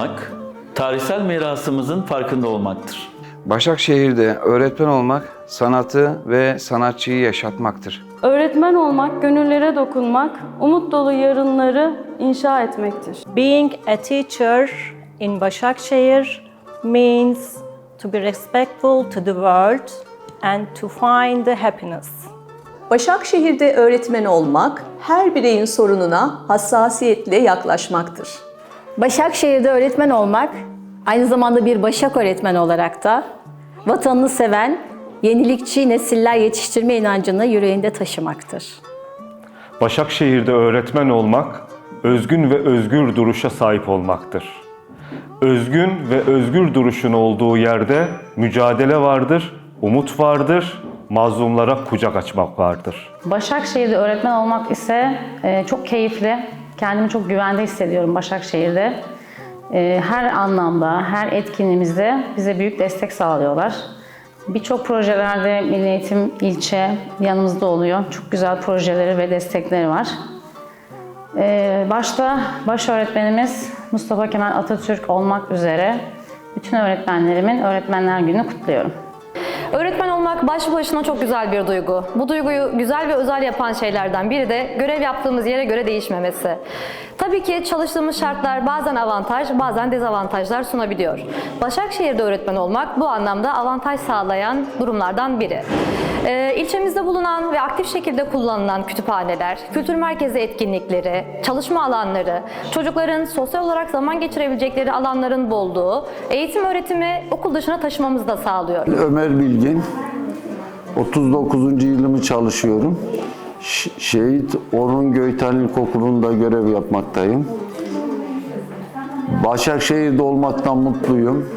olmak, tarihsel mirasımızın farkında olmaktır. Başakşehir'de öğretmen olmak sanatı ve sanatçıyı yaşatmaktır. Öğretmen olmak, gönüllere dokunmak, umut dolu yarınları inşa etmektir. Being a teacher in Başakşehir means to be respectful to the world and to find the happiness. Başakşehir'de öğretmen olmak, her bireyin sorununa hassasiyetle yaklaşmaktır. Başakşehir'de öğretmen olmak, aynı zamanda bir Başak öğretmen olarak da vatanını seven, yenilikçi nesiller yetiştirme inancını yüreğinde taşımaktır. Başakşehir'de öğretmen olmak, özgün ve özgür duruşa sahip olmaktır. Özgün ve özgür duruşun olduğu yerde mücadele vardır, umut vardır, mazlumlara kucak açmak vardır. Başakşehir'de öğretmen olmak ise e, çok keyifli. Kendimi çok güvende hissediyorum Başakşehir'de. E, her anlamda, her etkinliğimizde bize büyük destek sağlıyorlar. Birçok projelerde Milli Eğitim ilçe yanımızda oluyor. Çok güzel projeleri ve destekleri var. E, başta baş öğretmenimiz Mustafa Kemal Atatürk olmak üzere bütün öğretmenlerimin Öğretmenler Günü kutluyorum. Öğretmen olmak başlı başına çok güzel bir duygu. Bu duyguyu güzel ve özel yapan şeylerden biri de görev yaptığımız yere göre değişmemesi. Tabii ki çalıştığımız şartlar bazen avantaj, bazen dezavantajlar sunabiliyor. Başakşehir'de öğretmen olmak bu anlamda avantaj sağlayan durumlardan biri. Ee, ilçemizde bulunan ve aktif şekilde kullanılan kütüphaneler, kültür merkezi etkinlikleri, çalışma alanları, çocukların sosyal olarak zaman geçirebilecekleri alanların bolluğu, eğitim öğretimi okul dışına taşımamızı da sağlıyor. Ömer Bilgin. 39. yılımı çalışıyorum. Ş- Şehit Orhun Göytan İlkokulu'nda görev yapmaktayım. Başakşehir'de olmaktan mutluyum.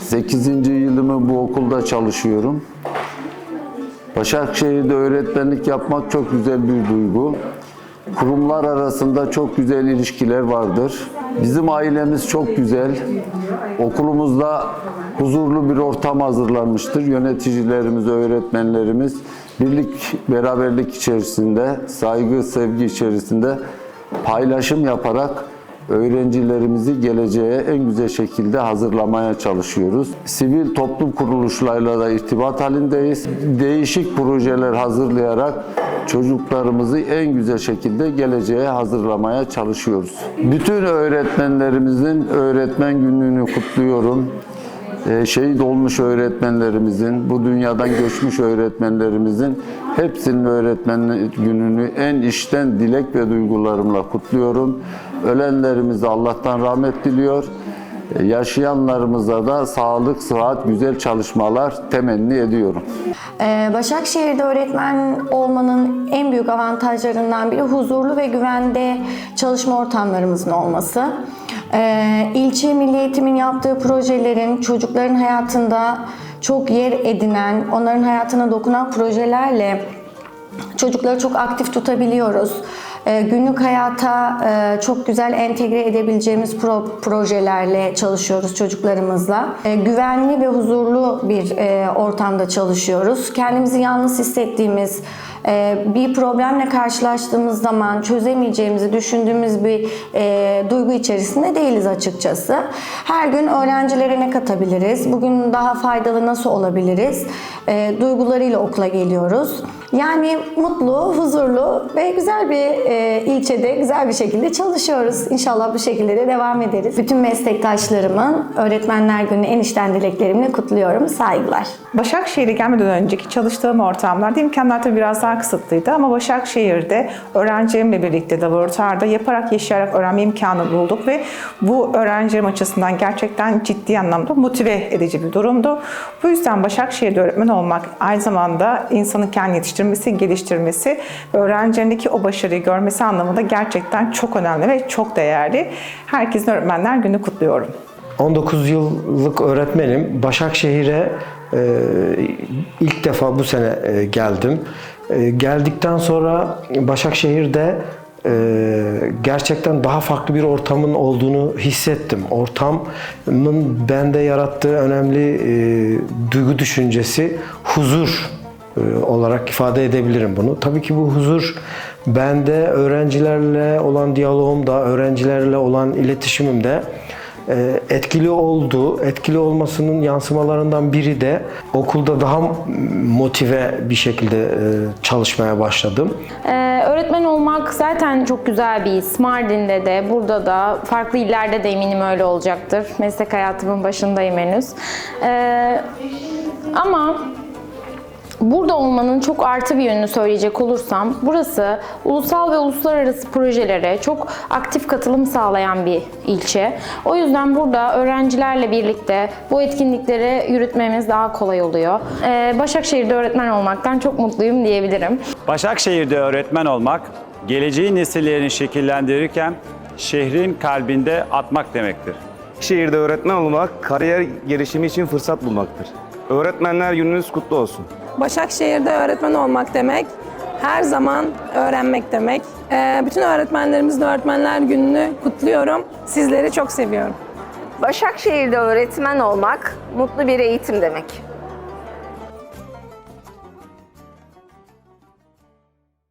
8. yılımı bu okulda çalışıyorum. Başakşehir'de öğretmenlik yapmak çok güzel bir duygu. Kurumlar arasında çok güzel ilişkiler vardır. Bizim ailemiz çok güzel. Okulumuzda huzurlu bir ortam hazırlanmıştır. Yöneticilerimiz, öğretmenlerimiz birlik, beraberlik içerisinde, saygı, sevgi içerisinde paylaşım yaparak öğrencilerimizi geleceğe en güzel şekilde hazırlamaya çalışıyoruz. Sivil toplum kuruluşlarıyla da irtibat halindeyiz. Değişik projeler hazırlayarak çocuklarımızı en güzel şekilde geleceğe hazırlamaya çalışıyoruz. Bütün öğretmenlerimizin öğretmen günlüğünü kutluyorum. Ee, Şehit olmuş öğretmenlerimizin, bu dünyadan göçmüş öğretmenlerimizin hepsinin öğretmen gününü en içten dilek ve duygularımla kutluyorum. Ölenlerimize Allah'tan rahmet diliyor. Ee, Yaşayanlarımıza da sağlık, sıhhat, güzel çalışmalar temenni ediyorum. Ee, Başakşehir'de öğretmen olmanın en büyük avantajlarından biri huzurlu ve güvende çalışma ortamlarımızın olması. Ee, İlçe Milli Eğitim'in yaptığı projelerin çocukların hayatında çok yer edinen, onların hayatına dokunan projelerle çocukları çok aktif tutabiliyoruz. Ee, Günlük hayata e, çok güzel entegre edebileceğimiz pro- projelerle çalışıyoruz çocuklarımızla. Ee, Güvenli ve huzurlu bir e, ortamda çalışıyoruz. Kendimizi yalnız hissettiğimiz, bir problemle karşılaştığımız zaman çözemeyeceğimizi düşündüğümüz bir e, duygu içerisinde değiliz açıkçası. Her gün öğrencilere ne katabiliriz? Bugün daha faydalı nasıl olabiliriz? E, duygularıyla okula geliyoruz. Yani mutlu, huzurlu ve güzel bir e, ilçede güzel bir şekilde çalışıyoruz. İnşallah bu şekilde de devam ederiz. Bütün meslektaşlarımın Öğretmenler Günü en içten dileklerimle kutluyorum. Saygılar. Başakşehir'e gelmeden önceki çalıştığım ortamlarda imkanlar tabii biraz daha kısıtlıydı ama Başakşehir'de öğrencilerimle birlikte laboratuvarda yaparak, yaşayarak öğrenme imkanı bulduk ve bu öğrencilerim açısından gerçekten ciddi anlamda motive edici bir durumdu. Bu yüzden Başakşehir'de öğretmen olmak aynı zamanda insanın kendini yetiştirmesi, geliştirmesi ve öğrencilerindeki o başarıyı görmesi anlamında gerçekten çok önemli ve çok değerli. Herkesin Öğretmenler Günü kutluyorum. 19 yıllık öğretmenim. Başakşehir'e e, ilk defa bu sene e, geldim. E, geldikten sonra Başakşehir'de e, gerçekten daha farklı bir ortamın olduğunu hissettim. Ortamın bende yarattığı önemli e, duygu düşüncesi huzur e, olarak ifade edebilirim bunu. Tabii ki bu huzur bende öğrencilerle olan diyalogumda, öğrencilerle olan iletişimimde etkili oldu. Etkili olmasının yansımalarından biri de okulda daha motive bir şekilde e, çalışmaya başladım. Ee, öğretmen olmak zaten çok güzel bir his. Mardin'de de, burada da, farklı illerde de eminim öyle olacaktır. Meslek hayatımın başındayım henüz. Ee, ama Burada olmanın çok artı bir yönünü söyleyecek olursam, burası ulusal ve uluslararası projelere çok aktif katılım sağlayan bir ilçe. O yüzden burada öğrencilerle birlikte bu etkinlikleri yürütmemiz daha kolay oluyor. Ee, Başakşehir'de öğretmen olmaktan çok mutluyum diyebilirim. Başakşehir'de öğretmen olmak, geleceği nesillerini şekillendirirken şehrin kalbinde atmak demektir. Şehirde öğretmen olmak, kariyer gelişimi için fırsat bulmaktır. Öğretmenler gününüz kutlu olsun. Başakşehir'de öğretmen olmak demek, her zaman öğrenmek demek. Ee, bütün öğretmenlerimizin Öğretmenler Günü'nü kutluyorum. Sizleri çok seviyorum. Başakşehir'de öğretmen olmak mutlu bir eğitim demek.